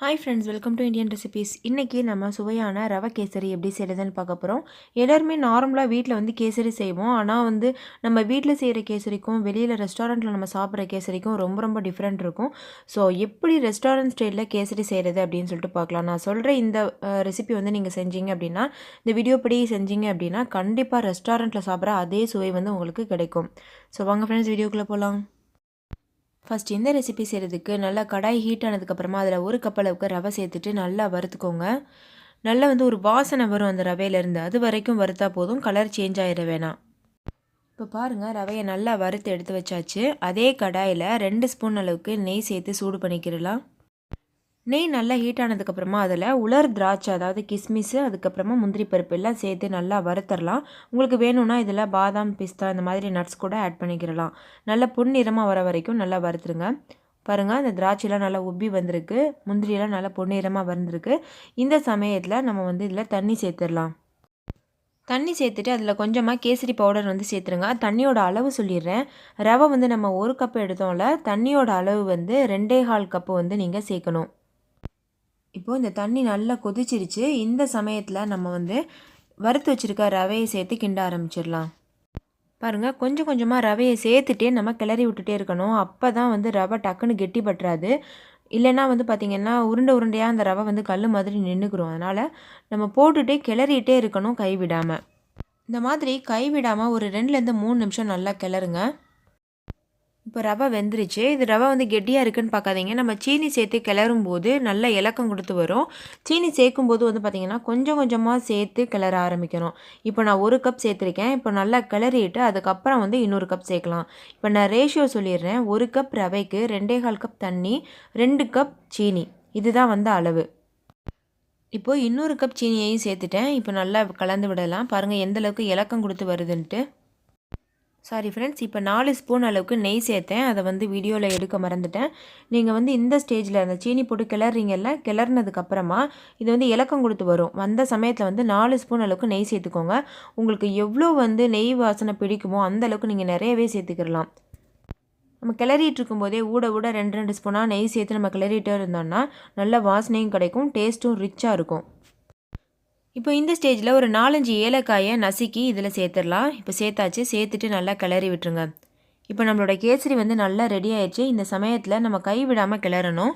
Hi friends welcome to Indian recipes இன்றைக்கி நம்ம சுவையான ரவை கேசரி எப்படி செய்கிறதுன்னு பார்க்க போகிறோம் எல்லாருமே நார்மலாக வீட்டில் வந்து கேசரி செய்வோம். ஆனால் வந்து நம்ம வீட்டில் செய்கிற கேசரிக்கும் வெளியில் ரெஸ்டாரண்ட்டில் நம்ம சாப்பிட்ற கேசரிக்கும் ரொம்ப ரொம்ப டிஃப்ரெண்ட் இருக்கும். ஸோ எப்படி ரெஸ்டாரண்ட் ஸ்டைலில் கேசரி செய்கிறது அப்படின்னு சொல்லிட்டு பார்க்கலாம். நான் சொல்கிற இந்த ரெசிபி வந்து நீங்கள் செஞ்சீங்க அப்படின்னா இந்த வீடியோ படி செஞ்சீங்க அப்படின்னா கண்டிப்பாக ரெஸ்டாரண்ட்டில் சாப்பிட்ற அதே சுவை வந்து உங்களுக்கு கிடைக்கும். ஸோ வாங்க ஃப்ரெண்ட்ஸ் வீடியோக்குள்ளே போகலாம் ஃபஸ்ட் இந்த ரெசிபி செய்கிறதுக்கு நல்லா கடாய் ஹீட் ஆனதுக்கப்புறமா அதில் ஒரு கப் அளவுக்கு ரவை சேர்த்துட்டு நல்லா வறுத்துக்கோங்க. நல்லா வந்து ஒரு வாசனை வரும் அந்த ரவையிலேருந்து. அது வரைக்கும் வறுத்தா போதும். கலர் சேஞ்ச் ஆகிட வேணாம். இப்போ பாருங்கள் ரவையை நல்லா வறுத்து எடுத்து வச்சாச்சு. அதே கடாயில் ரெண்டு ஸ்பூன் அளவுக்கு நெய் சேர்த்து சூடு பண்ணிக்கிடலாம். நெய் நல்லா ஹீட் ஆனதுக்கப்புறமா அதில் உலர் திராட்சை அதாவது கிஸ்மிஸு அதுக்கப்புறமா முந்திரி பருப்பு எல்லாம் சேர்த்து நல்லா வறுத்தரலாம். உங்களுக்கு வேணும்னா இதில் பாதாம் பிஸ்தா இந்த மாதிரி நட்ஸ் கூட ஆட் பண்ணிக்கிறலாம் நல்லா பொன்னிறமாக வர வரைக்கும் நல்லா வறுத்துருங்க. பாருங்கள் அந்த திராட்சைலாம் நல்லா உப்பி வந்திருக்கு. முந்திரியெல்லாம் நல்லா பொன்னிறமாக வந்திருக்கு. இந்த சமயத்தில் நம்ம வந்து இதில் தண்ணி சேர்த்துடலாம் தண்ணி சேர்த்துட்டு அதில் கொஞ்சமாக கேசரி பவுடர் வந்து சேர்த்துருங்க. தண்ணியோட அளவு சொல்லிடுறேன். ரவை வந்து நம்ம ஒரு கப்பு எடுத்தோம்ல தண்ணியோட அளவு வந்து ரெண்டே கால் கப்பு வந்து நீங்கள் சேர்க்கணும். இப்போது இந்த தண்ணி நல்லா கொதிச்சிருச்சு. இந்த சமயத்தில் நம்ம வந்து வறுத்து வச்சுருக்க ரவையை சேர்த்து கிண்ட ஆரம்பிச்சிடலாம். பாருங்கள் கொஞ்சம் கொஞ்சமாக ரவையை சேர்த்துட்டே நம்ம கிளறி விட்டுட்டே இருக்கணும். அப்போ தான் வந்து ரவை டக்குன்னு கெட்டி பட்டுறாது இல்லைன்னா வந்து பார்த்திங்கன்னா உருண்டை உருண்டையாக அந்த ரவை வந்து கல் மாதிரி நின்றுக்கிறோம் அதனால் நம்ம போட்டுகிட்டே கிளறிட்டே இருக்கணும் கைவிடாமல் இந்த மாதிரி கைவிடாமல் ஒரு ரெண்டுலேருந்து மூணு நிமிஷம் நல்லா கிளறுங்க. இப்போ ரவை வெந்துருச்சு. இது ரவை வந்து கெட்டியாக இருக்குதுன்னு பார்க்காதீங்க நம்ம சீனி சேர்த்து கிளறும் போது நல்ல இலக்கம் கொடுத்து வரும். சீனி சேர்க்கும் போது வந்து பார்த்திங்கன்னா கொஞ்சம் கொஞ்சமாக சேர்த்து கிளற ஆரம்பிக்கணும். இப்போ நான் ஒரு கப் சேர்த்துருக்கேன். இப்போ நல்லா கிளறிட்டு அதுக்கப்புறம் வந்து இன்னொரு கப் சேர்க்கலாம். இப்போ நான் ரேஷியோ சொல்லிடுறேன். ஒரு கப் ரவைக்கு ரெண்டே கால் கப் தண்ணி ரெண்டு கப் சீனி. இதுதான் வந்து அளவு. இப்போது இன்னொரு கப் சீனியையும் சேர்த்துட்டேன். இப்போ நல்லா கலந்து விடலாம். பாருங்கள் எந்தளவுக்கு இலக்கம் கொடுத்து வருதுன்ட்டு. சாரி ஃப்ரெண்ட்ஸ் இப்போ நாலு ஸ்பூன் அளவுக்கு நெய் சேர்த்தேன். அதை வந்து வீடியோவில் எடுக்க மறந்துட்டேன். நீங்கள் வந்து இந்த ஸ்டேஜில் அந்த சீனி போட்டு கிளறீங்கல்ல கிளறினதுக்கப்புறமா இது வந்து இலக்கம் கொடுத்து வரும். வந்த சமயத்தில் வந்து நாலு ஸ்பூன் அளவுக்கு நெய் சேர்த்துக்கோங்க. உங்களுக்கு எவ்வளோ வந்து நெய் வாசனை பிடிக்குமோ அந்த அளவுக்கு நீங்கள் நிறையவே சேர்த்துக்கிடலாம். நம்ம கிளறிட்டு இருக்கும்போதே ஊட ஊட ரெண்டு ரெண்டு ஸ்பூனாக நெய் சேர்த்து நம்ம கிளறிட்டே இருந்தோம்னா நல்ல வாசனையும் கிடைக்கும் டேஸ்ட்டும் ரிச்சாக இருக்கும். இப்போ இந்த ஸ்டேஜில் ஒரு நாலஞ்சு ஏலக்காயை நசுக்கி இதில் சேர்த்துடலாம். இப்போ சேர்த்தாச்சு. சேர்த்துட்டு நல்லா கிளறி விட்டுருங்க. இப்போ நம்மளோட கேசரி வந்து நல்லா ரெடி ஆயிடுச்சு. இந்த சமயத்தில் நம்ம கை விடாமல் கிளறணும்.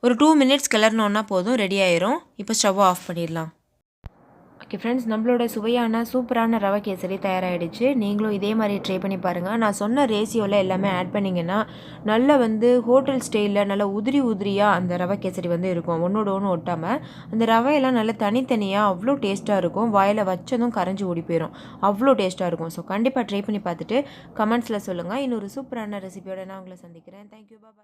ஒரு டூ மினிட்ஸ் கிளறினோன்னா போதும். ரெடி ஆயிரும். இப்போ ஸ்டவ் ஆஃப் பண்ணிடலாம். ஓகே ஃப்ரெண்ட்ஸ் நம்மளோட சுவையான சூப்பரான ரவை கேசரி தயாராகிடுச்சு நீங்களும் இதே மாதிரி ட்ரை பண்ணி பாருங்கள் நான் சொன்ன ரேசியோவில் எல்லாமே ஆட் பண்ணிங்கன்னா நல்ல வந்து ஹோட்டல் ஸ்டைலில் நல்லா உதிரி உதிரியாக அந்த ரவை கேசரி வந்து இருக்கும். ஒன்றோட ஒன்று ஒட்டாமல் அந்த ரவையெல்லாம் நல்லா தனித்தனியாக அவ்வளோ டேஸ்ட்டாக இருக்கும். வாயில் வச்சதும் கரைஞ்சி ஓடி போயிடும் அவ்வளோ டேஸ்ட்டாக இருக்கும். ஸோ கண்டிப்பாக ட்ரை பண்ணி பார்த்துட்டு கமெண்ட்ஸில் சொல்லுங்கள் இன்னொரு சூப்பரான ரெசிபியோட நான் உங்களை சந்திக்கிறேன். Thank you bye